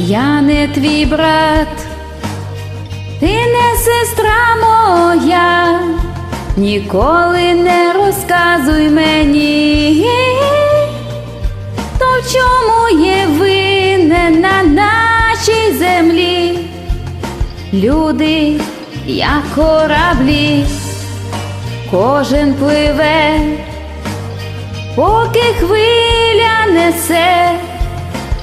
Я не твій брат, ти не сестра моя, ніколи не розказуй мені, то в чому є винне на нашій землі, люди, як кораблі, кожен пливе, поки хвиля несе.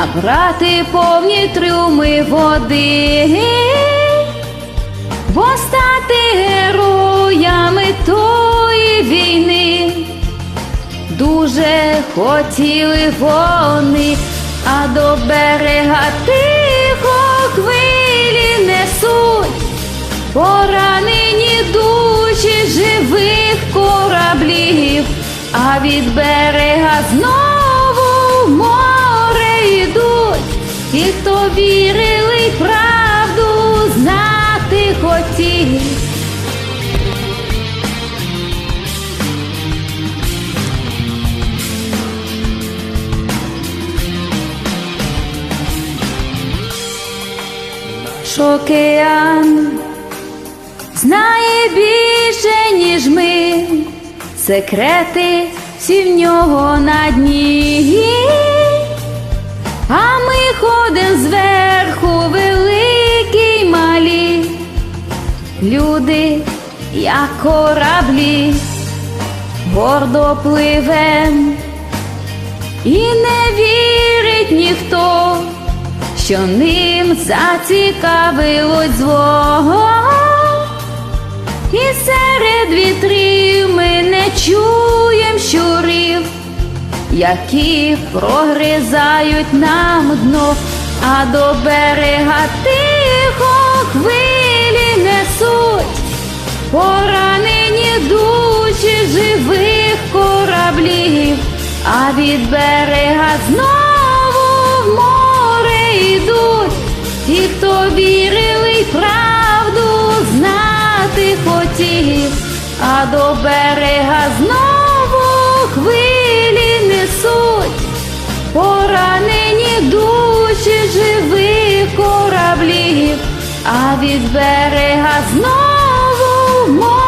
набрати повні трюми води, бо стати героями тої війни дуже хотіли вони, а до берега тихо хвилі несуть, поранені душі живих кораблів, а від берега знову ті, хто вірили й правду знати хотів. Наш океан знає більше, ніж ми, секрети всі в нього на дні, люди, як кораблі, гордо пливем, і не вірить ніхто що ним зацікавилось зло. І серед вітрів ми не чуєм щурів, які прогризають нам дно, а до берега тихо хвилі несуть, поранені душі живих кораблів, а від берега знову в море йдуть, ті, хто вірили й правду знати хотів, а до берега знову хвилі несуть, поранені а від берега знову.